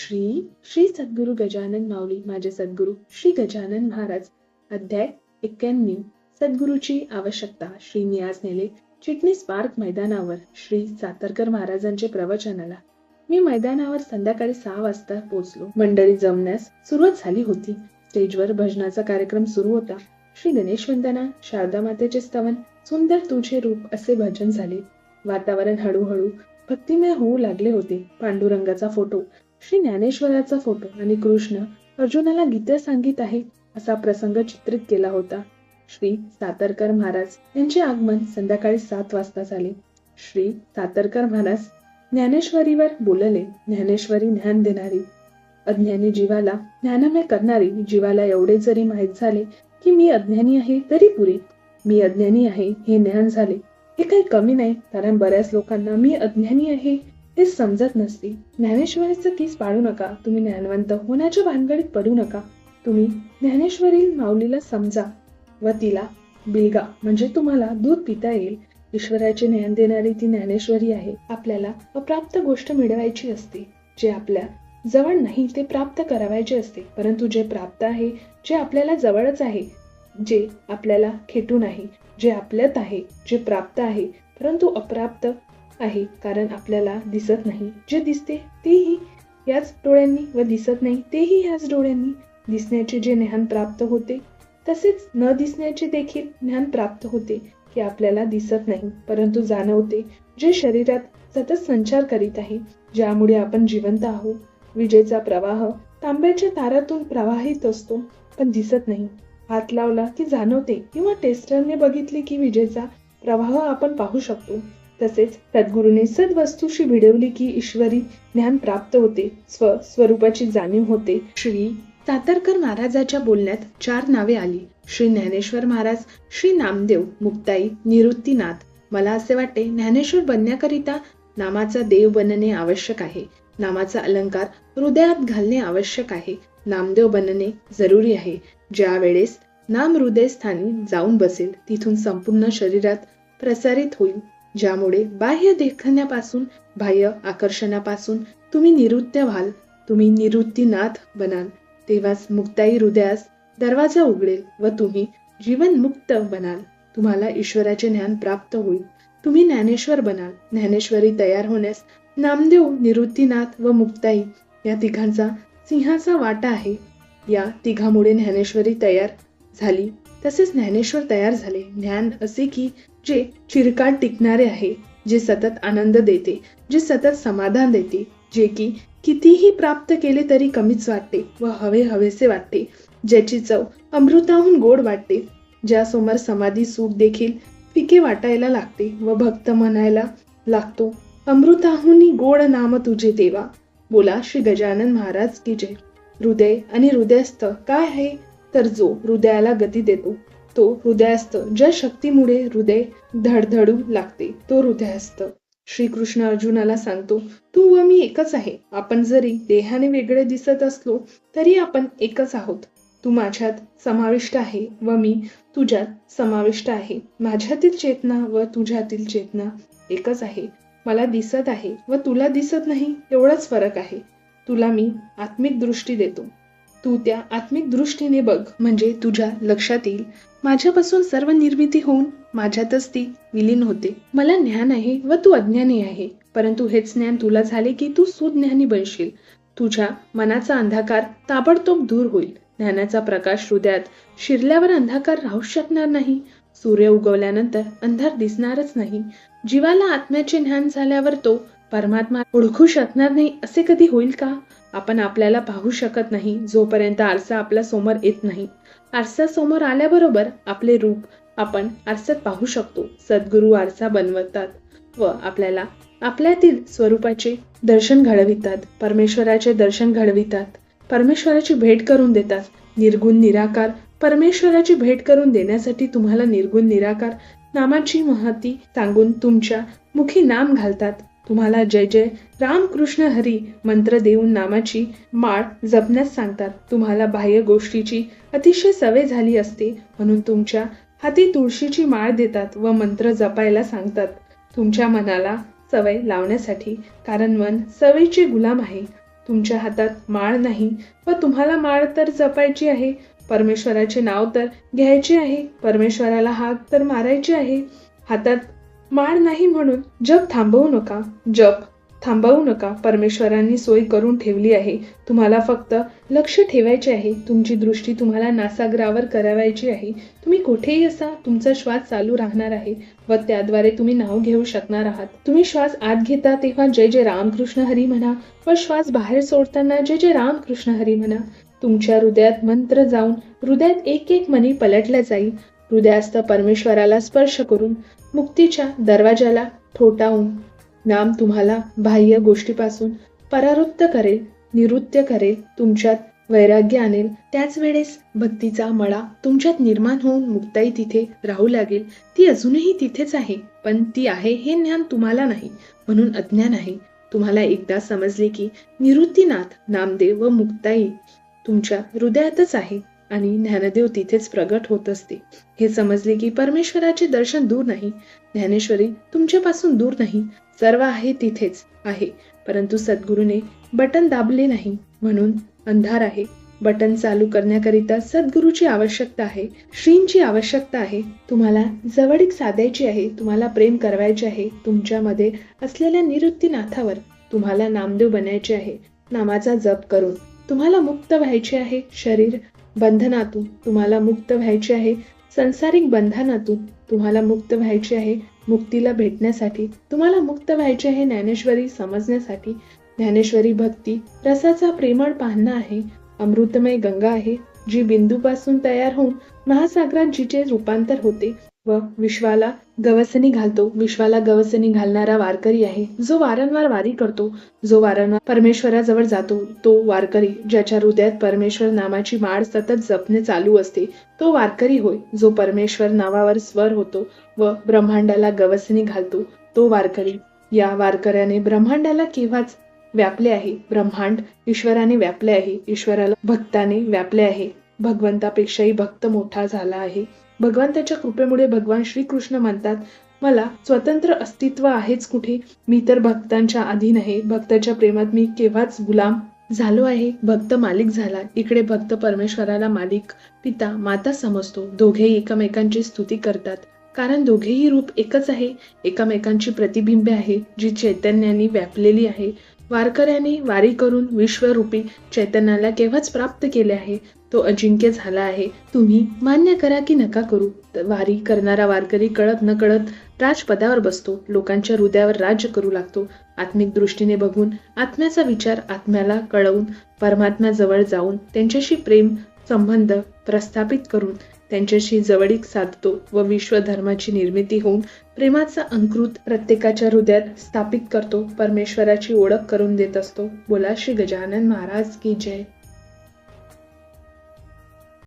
श्री श्री सद्गुरु गजानन माऊली माझे सद्गुरु श्री गजानन महाराज. अध्याय एक्क्याण्णव सद्गुरूची आवश्यकता. श्री नियाज नेले चिटणीस पार्क मैदानावर. श्री सातारकर महाराजांचे प्रवचनाला. मी मैदानावर संध्याकाळी सहा वाजता पोहोचलो. मंडळी जमण्यास सुरुवात झाली होती. स्टेजवर भजनाचा कार्यक्रम सुरू होता. श्री गणेश वंदना शारदा मातेचे स्तवन सुंदर तुझे रूप असे भजन झाले. वातावरण हळूहळू भक्तिमय होऊ लागले होते. पांडुरंगाचा फोटो श्री ज्ञानेश्वराचा फोटो आणि कृष्ण अर्जुनाला गीता सांगित आहे असा प्रसंग चित्रित केला होता. श्री सातरकर महाराज यांचे आगमन संध्याकाळी सात वाजता झाले. श्री सातरकर महाराज ज्ञानेश्वरीवर बोलले ज्ञानेश्वरी ज्ञान देणारी अज्ञानी जीवाला ज्ञानमय करणारी जीवाला एवढे जरी माहीत झाले की मी अज्ञानी आहे तरी पुरे. मी अज्ञानी आहे हे ज्ञान झाले. हे काही कमी नाही कारण बऱ्याच लोकांना मी अज्ञानी आहे हे समजत नसते ज्ञानेश्वरीचं किस पाडू नका. तुम्ही ज्ञानवंत होण्याच्या भानगडीत पडू नका. तुम्ही ज्ञानेश्वरी माऊलीला समजा व तिला बिलगा. म्हणजे तुम्हाला दूध पिता येईल. ईश्वराचे ज्ञान देणारी ती ज्ञानेश्वरी आहे. आपल्याला अप्राप्त गोष्ट मिळवायची असते. जे आपल्या जवळ नाही ते प्राप्त करावायचे असते. परंतु जे प्राप्त आहे जे आपल्याला जवळच आहे जे आपल्याला खेटून आहे जे आपल्यात आहे जे प्राप्त आहे परंतु अप्राप्त आहे कारण आपल्याला दिसत नाही. जे दिसते तेही याच डोळ्यांनी व दिसत नाही तेही याच डोळ्यांनी दिसण्याचे जे ज्ञान प्राप्त होते तसेच न दिसण्याचे देखील ज्ञान प्राप्त होते की आपल्याला दिसत नाही. परंतु जाणवते जे शरीरात सतत संचार करीत आहे ज्यामुळे आपण जिवंत आहोत. विजेचा प्रवाह तांब्याच्या तारातून प्रवाहित असतो पण दिसत नाही. हात लावला की जाणवते किंवा टेस्टरने बघितले की विजेचा प्रवाह आपण पाहू शकतो. तसेच सद्गुरूने सद्वस्तूशी भिडवली की ईश्वरी ज्ञान प्राप्त होते स्व स्वरूपाची जाणीव होते. श्री सातारकर महाराजाच्या बोलण्यात चार नावे आली. श्री ज्ञानेश्वर महाराज श्री नामदेव मुक्ताई निवृत्तीनाथ मला असे वाटते ज्ञानेश्वर बनण्याकरिता नामाचा देव बनणे आवश्यक आहे. नामाचा अलंकार हृदयात घालणे आवश्यक आहे. नामदेव बनणे जरुरी आहे. ज्या वेळेस नाम हृदयस्थानी जाऊन बसेल तिथून संपूर्ण शरीरात प्रसारित होईल. ज्यामुळे बाह्य देखण्यापासून बाह्य आकर्षणापासून तुम्ही निवृत्त व्हाल तुम्ही निवृत्तीनाथ बनाल. तेव्हाच मुक्ताई हृदयास दरवाजा उघडेल व तुम्ही जीवन मुक्त बनाल. तुम्हाला ईश्वराचे ज्ञान प्राप्त होईल. तुम्ही ज्ञानेश्वर बनाल. ज्ञानेश्वरी तयार होण्यास नामदेव निवृत्तीनाथ व मुक्ताई या तिघांचा सिंहाचा वाटा आहे. या तिघामुळे ज्ञानेश्वरी तयार झाली. तसेच ज्ञानेश्वर तयार झाले. ज्ञान असे की जे चिरकाळ टिकणारे आहे जे सतत आनंद देते जे सतत समाधान देते जे की कितीही प्राप्त केले तरी कमीच वाटते व हवे हवेसे वाटते ज्याची चव अमृताहून गोड वाटते. ज्यासमोर समाधी सुख देखील फिके वाटायला लागते व भक्त म्हणायला लागतो अमृताहुनी गोड नाम तुझे देवा. बोला श्री गजानन महाराज की जय. हृदय आणि हृदयस्थ काय आहे? तर जो हृदयाला गती देतो तो हृदयास्त ज्या शक्तीमुळे हृदय धडधडू लागते तो हृदयास्त श्रीकृष्ण अर्जुनाला सांगतो तू व मी एकच आहे. आपण जरी देहाने वेगळे दिसत असलो तरी आपण एकच आहोत. तू माझ्यात समाविष्ट आहे व मी तुझ्यात समाविष्ट आहे. माझ्यातील चेतना व तुझ्यातील चेतना एकच आहे. मला दिसत आहे व तुला दिसत नाही एवढाच फरक आहे. तुला मी आत्मिक दृष्टी देतो. तू त्या आत्मिक दृष्टीने बघ. म्हणजे तुझ्या लक्षात येईल. माझ्यापासून सर्व निर्मिती होऊन माझ्यातच ती विलीन होते. मला ज्ञान आहे व तू अज्ञानी आहे. परंतु हेच ज्ञान तुला झाले की तू सुज्ञानी बनशील. तुझ्या मनाचा अंधकार ताबडतोब दूर होईल. ज्ञानाचा प्रकाश हृदयात शिरल्यावर अंधकार राहू शकणार नाही. सूर्य उगवल्यानंतर अंधार दिसणारच नाही. जीवाला आत्म्याचे ज्ञान झाल्यावर तो परमात्मा ओळखू शकणार नाही असे कधी होईल का? आपण आपल्याला पाहू शकत नाही जोपर्यंत आरसा आपल्यासमोर येत नाही. आरसा समोर आल्याबरोबर आपले रूप आपण आरसात पाहू शकतो. सद्गुरू आरसा बनवतात व आपल्याला आपल्यातील स्वरूपाचे दर्शन घडवितात. परमेश्वराचे दर्शन घडवितात. परमेश्वराची भेट करून देतात. निर्गुण निराकार परमेश्वराची भेट करून देण्यासाठी तुम्हाला निर्गुण निराकार नामाची महती सांगून तुमच्या मुखी नाम घालतात. तुम्हाला जय जय रामकृष्ण हरी मंत्र देऊन नामाची माळ जपण्यास सांगतात. तुम्हाला बाह्य गोष्टीची अतिशय सवय झाली असते म्हणून तुमच्या हाती तुळशीची माळ देतात व मंत्र जपायला सांगतात. तुमच्या मनाला सवय लावण्यासाठी कारण मन सवयीचे गुलाम आहे. तुमच्या हातात माळ नाही व तुम्हाला माळ तर जपायची आहे. परमेश्वराचे नाव तर घ्यायचे आहे. परमेश्वराला हाक तर मारायची आहे. हातात माळ नाही म्हणून जप थांबवू नका. जप थांबवू नका. परमेश्वरांनी सोय करून ठेवली आहे. तुम्हाला फक्त लक्ष ठेवायचे आहे. तुमची दृष्टी तुम्हाला नासाग्रावर करावायची आहे. तुम्ही कुठेही असा तुमचा श्वास चालू राहणार आहे व त्याद्वारे तुम्ही नाव घेऊ शकणार आहात. तुम्ही श्वास आत घेता तेव्हा जय जय रामकृष्ण हरी म्हणा व श्वास बाहेर सोडताना जय जय रामकृष्ण हरी म्हणा. तुमच्या हृदयात मंत्र जाऊन हृदयात एक एक मनी पलटल्या जाईल. हृदयास्त परमेश्वराला स्पर्श करून मुक्तीच्या दरवाजाला ठोठावून नाम तुम्हाला बाह्य गोष्टीपासून परावृत्त करेल निवृत्त करेल तुमच्यात वैराग्य आणेल. त्याच वेळेस भक्तीचा मळा तुमच्यात निर्माण होऊन मुक्ताई तिथे राहू लागेल. ती अजूनही तिथेच आहे पण ती आहे हे ज्ञान तुम्हाला नाही म्हणून अज्ञान आहे. तुम्हाला एकदा समजले की निवृत्तीनाथ नामदेव व मुक्ताई तुमच्या हृदयातच आहे. आणि ज्ञानदेव तिथेच प्रगट होत असते. हे समजले की परमेश्वराचे दर्शन दूर नाही. ज्ञानेश्वरी तुमच्यापासून दूर नाही. सर्व आहे तिथेच आहे. परंतु सद्गुरूने बटन दाबले नाही. म्हणून अंधार आहे. बटन चालू करण्याकरिता सद्गुरूची आवश्यकता आहे. श्रींची आवश्यकता आहे. तुम्हाला जवळीक साधायची आहे. तुम्हाला प्रेम करवायचे आहे. तुमच्यामध्ये असलेल्या निवृत्तीनाथावर तुम्हाला नामदेव बनायचे आहे. नामाचा जप करून तुम्हाला मुक्त व्हायचे आहे. शरीर बंधनातून तुम्हाला मुक्त व्हायचे आहे. संसारिक बंधनातून तुम्हाला मुक्त व्हायचे आहे. मुक्तीला भेटण्यासाठी तुम्हाला मुक्त व्हायचे आहे ज्ञानेश्वरी समजण्यासाठी. ज्ञानेश्वरी भक्ती रसाचा प्रेमळ पाहणं आहे. अमृतमय गंगा आहे जी बिंदूपासून तयार होऊन महासागरात जिचे रूपांतर होते. व विश्वाला गवसणी घालतो. विश्वाला गवसणी घालणारा वारकरी आहे. जो वारंवार वारी करतो जो वारंवार परमेश्वराजवळ जातो तो वारकरी ज्याच्या हृदयात परमेश्वर नामाची माळ सतत जपणे चालू असते तो वारकरी होय. जो परमेश्वर नावावर स्वर होतो व ब्रह्मांडाला गवसणी घालतो तो वारकरी. या वारकऱ्याने ब्रह्मांडाला केव्हाच व्यापले आहे? ब्रह्मांड ईश्वराने व्यापले आहे. ईश्वराला भक्ताने व्यापले आहे. भगवंतापेक्षाही भक्त मोठा झाला आहे. भगवंताच्या कृपेमुळे भगवान श्रीकृष्ण म्हणतात मला स्वतंत्र अस्तित्व आहेच कुठे? मी तर भक्तांच्या अधीन आहे. भक्ताच्या प्रेमात मी केव्हाच गुलाम झालो आहे. भक्त मालिक झाला. इकडे भक्त परमेश्वराला मालिक पिता माता समजतो. दोघेही एकमेकांची स्तुती करतात. कारण दोघेही रूप एकच आहे. एकमेकांची प्रतिबिंबे आहे जी चैतन्याने व्यापलेली आहे. वारकऱ्याने वारी करून विश्वरूपी चैतन्याला केव्हाच प्राप्त केले आहे? तो अजिंक्य झाला आहे. तुम्ही मान्य करा की नका करू. वारी करणारा वारकरी कळत न कळत राजपदावर बसतो. लोकांच्या हृदयावर राज्य करू लागतो. आत्मिक दृष्टीने बघून आत्म्याचा विचार आत्म्याला कळवून परमात्म्याजवळ जाऊन त्यांच्याशी प्रेम संबंध प्रस्थापित करून त्यांच्याशी जवळीक साधतो व विश्वधर्माची निर्मिती होऊन प्रेमाचा अंकृत प्रत्येकाच्या हृदयात स्थापित करतो. परमेश्वराची ओळख करून देत असतो. बोला श्री गजानन महाराज की जय.